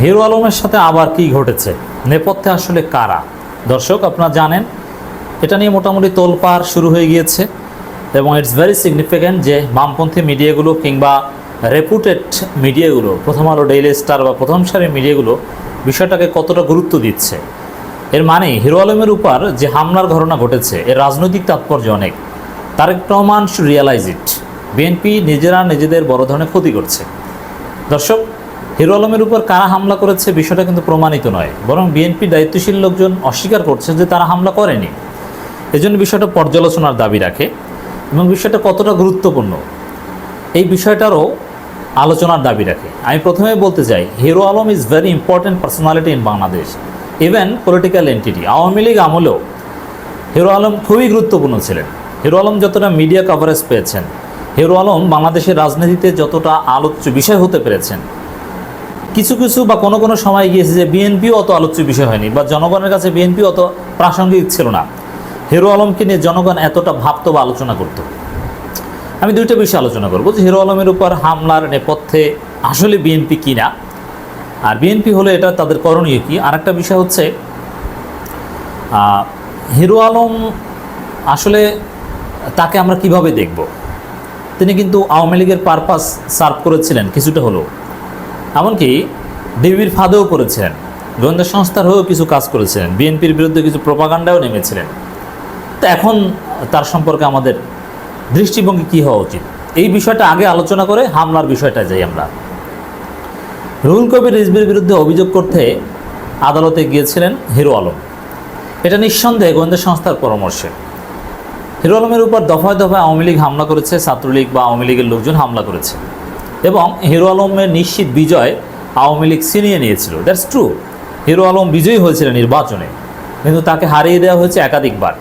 Hero আলমের সাথে আবার কি ঘটেছে? নেপথ্যে আসলে কারা? দর্শক, আপনারা জানেন, এটা নিয়ে মোটামুটি তোলপাড় শুরু হয়ে গিয়েছে এবং ইটস ভেরি সিগনিফিক্যান্ট যে বামপন্থী মিডিয়াগুলো কিংবা রেপুটেড মিডিয়াগুলো, প্রথম আলো ডেইলি স্টার বা প্রথম সারির মিডিয়াগুলো বিষয়টাকে কতটা গুরুত্ব দিচ্ছে? এর মানে হিরো আলমের উপর যে হামলার ঘটনা ঘটেছে, এর রাজনৈতিক তাৎপর্য অনেক। তার Tarique Rahman realize it BNP নিজেরা নিজেদের বড় ধরনের ক্ষতি করছে। দর্শক হিরো আলমের উপর কারা হামলা করেছে বিষয়টা কিন্তু প্রমাণিত নয়, বরং বিএনপি দায়িত্বশীল লোকজন অস্বীকার করছে যে তারা হামলা করেনি। এজন্য বিষয়টা পর্যালোচনার দাবি রাখে এবং বিষয়টা কতটা গুরুত্বপূর্ণ এই বিষয়টারও আলোচনার দাবি রাখে। আমি প্রথমে বলতে চাই, Hero Alam is very important personality in Bangladesh even political entity Awami League আমলেও হিরো আলম খুবই গুরুত্বপূর্ণ ছিলেন। হিরো আলম যতটা মিডিয়া কভারেজ পেয়েছেন, হিরো আলম বাংলাদেশের রাজনীতিতে যতটা আলোচ্য বিষয় হতে পেরেছেন কিছু কিছু বা কোনো কোনো সময় গিয়েছে যে বিএনপিও অত আলোচ্য বিষয় হয়নি বা জনগণের কাছে বিএনপি অত প্রাসঙ্গিক ছিল না। হিরো আলমকে নিয়ে জনগণ এতটা ভাবতো বা আলোচনা করতো। আমি দুইটা বিষয় আলোচনা করব যে হিরো আলমের উপর হামলার নেপথ্যে আসলে বিএনপি কি না? আর বিএনপি হলে এটা তাদের করণীয় কি? আর একটা বিষয় হচ্ছে হিরো আলম আসলে তাকে আমরা কীভাবে দেখব? তিনি কিন্তু আওয়ামী লীগের পারপাস সার্ভ করেছিলেন কিছুটা হলেও। এমনকি ডিবির ফাঁদেও করেছিলেন গোয়েন্দা সংস্থার হয়েও কিছু কাজ করেছিলেন বিএনপির বিরুদ্ধে কিছু প্রপাগান্ডাও নেমেছিলেন। তো এখন তার সম্পর্কে আমাদের দৃষ্টিভঙ্গি কী হওয়া উচিত? এই বিষয়টা আগে আলোচনা করে হামলার বিষয়টা যাই আমরা। রুহুল কবির রিজবির বিরুদ্ধে অভিযোগ করতে আদালতে গিয়েছিলেন হিরো আলম। এটা নিঃসন্দেহে গোয়েন্দা সংস্থার পরামর্শে। হিরো আলমের উপর দফায় দফায় আওয়ামী লীগ হামলা করেছে, ছাত্রলীগ বা আওয়ামী লীগের লোকজন হামলা করেছে। এবং হিরো আলমের নিশ্চিত বিজয় আওয়ামী লীগ ছিনিয়ে নিয়েছিল। দ্যাটস ট্রু হিরো আলম বিজয়ী হয়েছিলেন নির্বাচনে, কিন্তু তাকে হারিয়ে দেওয়া হয়েছে একাধিকবার।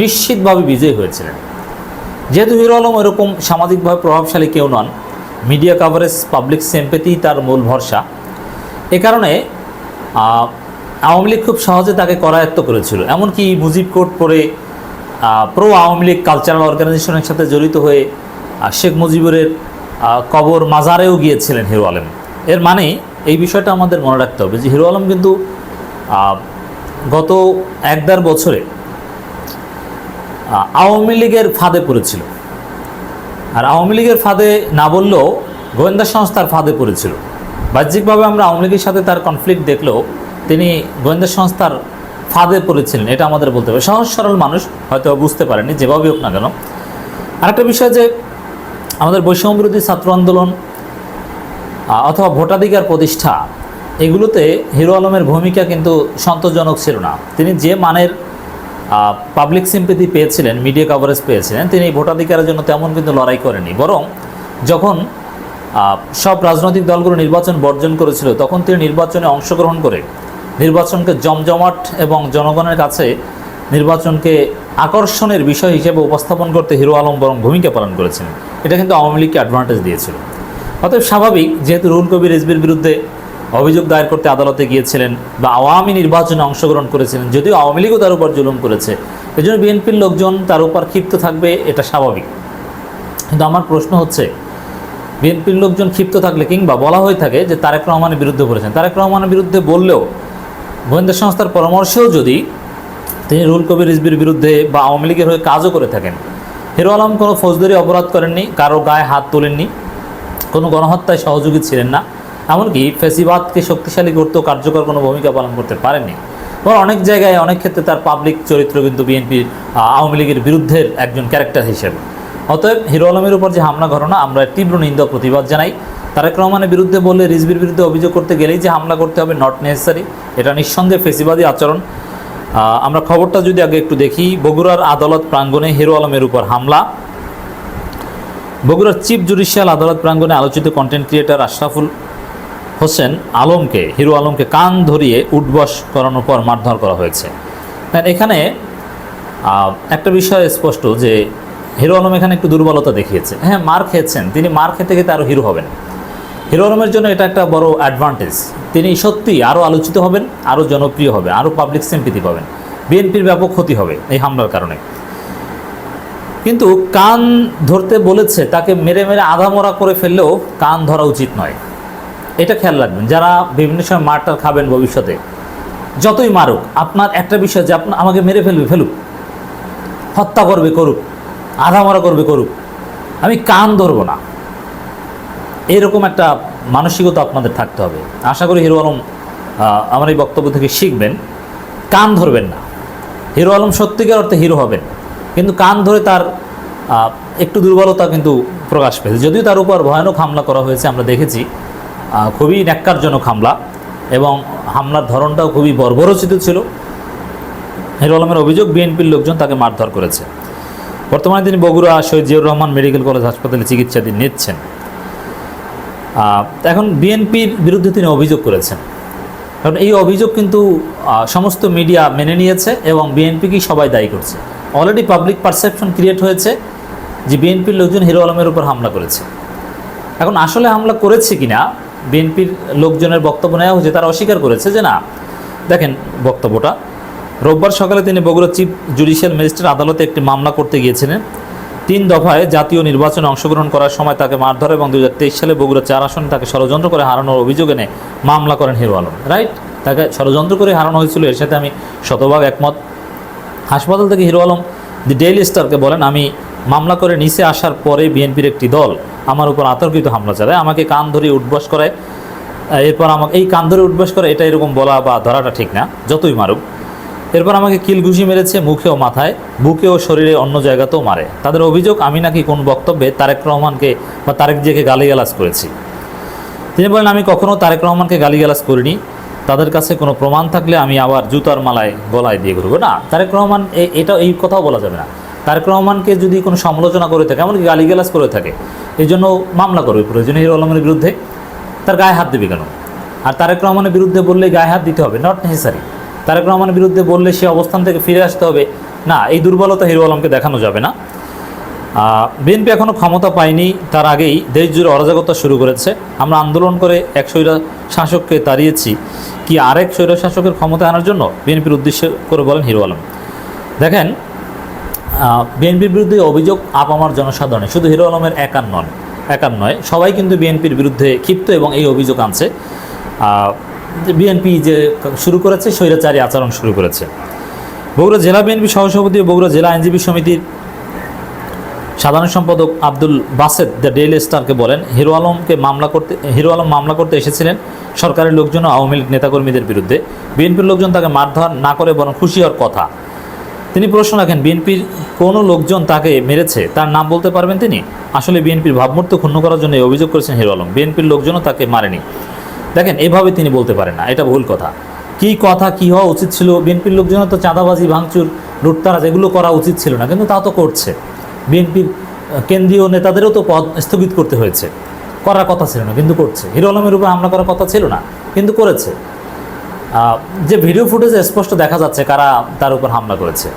নিশ্চিতভাবে বিজয়ী হয়েছিলেন। যেহেতু হিরো আলম এরকম সামাজিকভাবে প্রভাবশালী কেউ নন মিডিয়া কাভারেজ পাবলিক সেম্পেতি তার মূল ভরসা। এ কারণে আওয়ামী লীগ খুব সহজে তাকে করায়ত্ত করেছিল। এমনকি মুজিব কোর্ট পরে প্রো আওয়ামী লীগ কালচারাল অর্গানাইজেশনের সাথে জড়িত হয়ে শেখ মুজিবুরের কবর মাজারেও গিয়েছিলেন হিরো আলম। এর মানে এই বিষয়টা আমাদের মনে রাখতে হবে যে হিরো আলম কিন্তু গত এক দেড় বছরে আওয়ামী লীগের ফাঁদে পড়েছিল। আর আওয়ামী লীগের ফাঁদে না বললেও গোয়েন্দা সংস্থার ফাঁদে পড়েছিল। বাহ্যিকভাবে আমরা আওয়ামী লীগের সাথে তার কনফ্লিক্ট দেখলেও তিনি গোয়েন্দা সংস্থার ফাঁদে পড়েছিলেন, এটা আমাদের বলতে হবে। সহজ সরল মানুষ হয়তো বুঝতে পারেনি যেভাবেই হোক না কেন। আরেকটা বিষয় যে আমাদের বৈষম্য বিরোধী ছাত্র আন্দোলন অথবা ভোটাধিকার প্রতিষ্ঠা, এগুলোতে হিরো আলমের ভূমিকা কিন্তু সন্তোষজনক ছিল না। তিনি যে মানের পাবলিক সিম্পেথি পেয়েছিলেন মিডিয়া কভারেজ পেয়েছিলেন, তিনি ভোটাধিকারের জন্য তেমন কিন্তু লড়াই করেনি বরং যখন সব রাজনৈতিক দলগুলো নির্বাচন বর্জন করেছিল, তখন তিনি নির্বাচনে অংশগ্রহণ করে নির্বাচনকে জমজমাট এবং জনগণের কাছে নির্বাচনকে আকর্ষণের বিষয় হিসেবে উপস্থাপন করতে হিরো আলম বরং ভূমিকা পালন করেছিলেন এটা কিন্তু আওয়ামী লীগকে অ্যাডভান্টেজ দিয়েছিল। অতএব স্বাভাবিক, যেহেতু রুহুল কবির রিজবির বিরুদ্ধে অভিযোগ দায়ের করতে আদালতে গিয়েছিলেন বা আওয়ামী নির্বাচনে অংশগ্রহণ করেছিলেন, যদিও আওয়ামী লীগও তার উপর জুলুম করেছে এই জন্য বিএনপির লোকজন তার উপর ক্ষিপ্ত থাকবে, এটা স্বাভাবিক। কিন্তু আমার প্রশ্ন হচ্ছে, বিএনপির লোকজন ক্ষিপ্ত থাকলে কিংবা বলা হয়ে থাকে যে তারেক রহমানের বিরুদ্ধে বলেছেন, তারেক রহমানের বিরুদ্ধে বললেও গোয়েন্দা সংস্থার পরামর্শেও যদি তিনি রুল কবির রিজবির বিরুদ্ধে বা আওয়ামী লীগের হয়ে কাজও করে থাকেন হিরো আলম কোনো ফৌজদারি অপরাধ করেননি, কারও গায়ে হাত তোলেননি, কোনো গণহত্যায় সহযোগী ছিলেন না, এমনকি ফেসিবাদকে শক্তিশালী করতেও কার্যকর কোনো ভূমিকা পালন করতে পারেননি। এবং অনেক জায়গায়, অনেক ক্ষেত্রে তার পাবলিক চরিত্র কিন্তু বিএনপির আওয়ামী লীগের বিরুদ্ধের একজন ক্যারেক্টার হিসেবে। অতএব হিরো আলমের উপর যে হামলা ঘটনা, আমরা তীব্র নিন্দা প্রতিবাদ জানাই। তারেক রহমানের বিরুদ্ধে বললে রিজবির বিরুদ্ধে অভিযোগ করতে গেলেই যে হামলা করতে হবে নট নেসেসারি এটা নিঃসন্দেহে ফেসিবাদী আচরণ। আমরা খবরটা যদি আগে একটু দেখি, বগুড়ার আদালত প্রাঙ্গণে হিরো আলমের উপর হামলা। বগুড়ার চিফ জুডিশিয়াল আদালত প্রাঙ্গণে আলোচিত কন্টেন্ট ক্রিয়েটর আশরাফুল হোসেন আলমকে, হিরো আলমকে কান ধরিয়ে উঠবস করানোর পর মারধর করা হয়েছে। এখানে একটা বিষয় স্পষ্ট যে, হিরো আলম এখানে একটু দুর্বলতা দেখিয়েছে। হ্যাঁ মার খেয়েছেন, তিনি মার খেতে খেতে আরও হিরো হবেন। হিরো আলমের জন্য এটা একটা বড় অ্যাডভান্টেজ তিনি সত্যি আরও আলোচিত হবেন আরও জনপ্রিয় হবে আরও পাবলিক সিম্পিতি পাবেন। বিএনপির ব্যাপক ক্ষতি হবে এই হামলার কারণে। কিন্তু কান ধরতে বলেছে, তাকে মেরে মেরে আধামরা করে ফেললেও কান ধরা উচিত নয়। এটা খেয়াল রাখবেন, যারা বিভিন্ন সময় মারটার খাবেন ভবিষ্যতে, যতই মারুক, আপনার একটা বিষয় যে আপনার আমাকে মেরে ফেলবে, ফেলুক। হত্যা করবে, করুক। আধা মারা করবে, করুক। আমি কান ধরবো না। এরকম একটা মানসিকতা আপনাদের থাকতে হবে। আশা করি হিরো আলম আমার এই বক্তব্য থেকে শিখবেন। কান ধরবেন না। হিরো আলম সত্যিকার অর্থে হিরো হবেন। কিন্তু কান ধরে তার একটু দুর্বলতা কিন্তু প্রকাশ পেয়েছে। যদিও তার উপর ভয়ানক হামলা করা হয়েছে, আমরা দেখেছি। খুবই ন্যাক্কারজনক হামলা এবং হামলার ধরনটাও খুবই বর্বরচিত ছিল। হিরো আলমের অভিযোগ, বিএনপির লোকজন তাকে মারধর করেছে। বর্তমানে তিনি বগুড়া শহীদ জিয়াউর রহমান মেডিকেল কলেজ হাসপাতালে চিকিৎসাধীন নিচ্ছেন। এখন বিএনপির বিরুদ্ধে তিনি অভিযোগ করেছেন। কারণ এই অভিযোগ কিন্তু সমস্ত মিডিয়া মেনে নিয়েছে এবং বিএনপিকেই সবাই দায়ী করছে। অলরেডি পাবলিক পারসেপশন ক্রিয়েট হয়েছে যে বিএনপির লোকজন হিরো আলমের উপর হামলা করেছে। এখন আসলে হামলা করেছে কিনা, বিএনপির লোকজনের বক্তব্য নেওয়া হয়েছে, তারা অস্বীকার করেছে যে না, দেখেন বক্তব্যটা। রোববার সকালে তিনি বগুড়া চিফ জুডিশিয়াল ম্যাজিস্ট্রেট আদালতে একটি মামলা করতে গিয়েছিলেন। তিন দফায় জাতীয় নির্বাচনে অংশগ্রহণ করার সময় তাকে মারধর এবং দু হাজার তেইশ সালে বগুড়া চার আসনে তাকে ষড়যন্ত্র করে হারানোর অভিযোগ এনে মামলা করেন হিরো আলম। রাইট? তাকে ষড়যন্ত্র করে হারানো হয়েছিল, এর সাথে আমি শতভাগ একমত। হাসপাতাল থেকে হিরো আলম দি ডেইলি স্টারকে বলেন, আমি মামলা করে নিচে আসার পরে বিএনপির একটি দল আমার উপর আতর্কিত হামলা চালায়, আমাকে কান ধরে উঠবাস করায় এরপর আমাকে, এই কান ধরে উঠবাস করে, এটা এরকম বলা বা ধরাটা ঠিক না, যতই মারুক। এরপর আমাকে কিল ঘুষি মেরেছে মুখে ও মাথায়, বুকে ও শরীরে অন্য জায়গাতেও মারে। তাদের অভিযোগ, আমি নাকি কোন বক্তব্যে তারেক রহমানকে বা তারেক জিয়াকে গালিগালাজ করেছি। তিনি বলেন, আমি কখনও তারেক রহমানকে গালিগালাজ করিনি। তাদের কাছে কোনো প্রমাণ থাকলে আমি আবার জুতার মালায় গলায় দিয়ে ঘুরবো। না, তারেক রহমান এটা এই কথাও বলা যাবে না। তারেক রহমানকে যদি কোনো সমালোচনা করে থাকে, এমনকি গালিগালাজ করে থাকে, এই জন্য মামলা করবে প্রয়োজনে হিরো আলমের বিরুদ্ধে। তার গায়ে হাত দেবে কেন? আর তারেক রহমানের বিরুদ্ধে বললে গায়ে হাত দিতে হবে নট নেসেসারি তারেক রহমানের বিরুদ্ধে বললে সে অবস্থান থেকে ফিরে আসতে হবে। না, এই দুর্বলতা হিরো আলমকে দেখানো যাবে না। বিএনপি এখনও ক্ষমতা পায়নি, তার আগেই দেশ জুড়ে অরাজকতা শুরু করেছে। আমরা আন্দোলন করে এক স্বৈরা শাসককে তাড়িয়েছি। কি আরেক স্বৈরা শাসকের ক্ষমতা আনার জন্য? বিএনপির উদ্দেশ্য করে বলেন হিরো আলম। দেখেন বিএনপির বিরুদ্ধে অভিযোগ আপামার জনসাধারণের। শুধু হিরো আলমের একার নন, একার নয়, সবাই কিন্তু বিএনপির বিরুদ্ধে ক্ষিপ্ত এবং এই অভিযোগ আনছে। বিএনপি যে শুরু করেছে, স্বৈরাচারী আচরণ শুরু করেছে। বগুড়া জেলা বিএনপি সহসভাপতি ও বগুড়া জেলা আইনজীবী সমিতির সাধারণ সম্পাদক আব্দুল বাসেদ দ্য ডেইলি স্টারকে বলেন, হিরো আলমকে মামলা করতে, হিরো আলম মামলা করতে এসেছিলেন সরকারের লোকজন আওয়ামী লীগ নেতাকর্মীদের বিরুদ্ধে। বিএনপির লোকজন তাকে মারধর না করে বরং খুশি হওয়ার কথা। তিনি প্রশ্ন রাখেন, বিএনপির কোনো লোকজন তাকে মেরেছে? তার নাম বলতে পারবেন তিনি? আসলে বিএনপির ভাবমূর্তি ক্ষুণ্ণ করার জন্য অভিযোগ করেছেন হিরো আলম। বিএনপির লোকজনও তাকে মারেনি। দেখেন, এভাবে তিনি বলতে পারেন না, এটা ভুল কথা। কি কথা, কি হওয়া উচিত ছিল? বিএনপির লোকজনের তো চাঁদাবাজি, ভাঙচুর, লুটতারাজ, এগুলো করা উচিত ছিল না, কিন্তু তা তো করছে। বিএনপির কেন্দ্রীয় নেতাদেরও তো পদ স্থগিত করতে হয়েছে। করার কথা ছিল না, কিন্তু করছে। হিরো আলমের উপর হামলা করার কথা ছিল না, কিন্তু করেছে। যে ভিডিও ফুটেজে স্পষ্ট দেখা যাচ্ছে কারা তার উপর হামলা করেছে।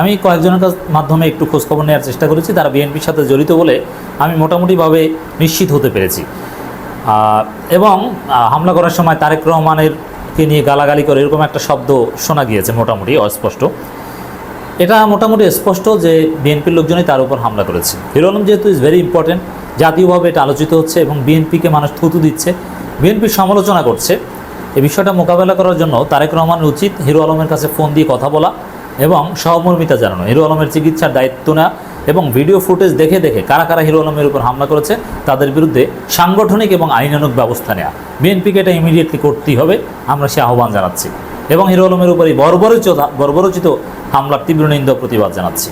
আমি কয়েকজনের মাধ্যমে একটু খোঁজখবর নেওয়ার চেষ্টা করেছি, তারা বিএনপির সাথে জড়িত বলে আমি মোটামুটিভাবে নিশ্চিত হতে পেরেছি। এবং হামলা করার সময় তারেক রহমানের নিয়ে গালাগালি করে এরকম একটা শব্দ শোনা গিয়েছে মোটামুটি, অস্পষ্ট। এটা মোটামুটি স্পষ্ট যে বিএনপির লোকজনই তার উপর হামলা করেছে। হিরো আলম যেহেতু ইজ ভেরি ইম্পর্টেন্ট জাতীয়ভাবে এটা আলোচিত হচ্ছে এবং বিএনপিকে মানুষ থুতু দিচ্ছে। বিএনপির সমালোচনা করছে। এই বিষয়টা মোকাবেলা করার জন্য তারেক রহমানের উচিত হিরো আলমের কাছে ফোন দিয়ে কথা বলা এবং সহমর্মিতা জানানো। হিরো আলমের চিকিৎসার দায়িত্ব নেওয়া এবং ভিডিও ফুটেজ দেখে দেখে কারা কারা হিরো আলমের উপর হামলা করেছে, তাদের বিরুদ্ধে সাংগঠনিক এবং আইনানুক ব্যবস্থা নেওয়া বিএনপিকে এটা ইমিডিয়েটলি করতেই হবে, আমরা সে আহ্বান জানাচ্ছি। এবং হিরো আলমের উপর এই বর্বরোচিত বর্বরোচিত হামলার তীব্র নিন্দা প্রতিবাদ জানাচ্ছি।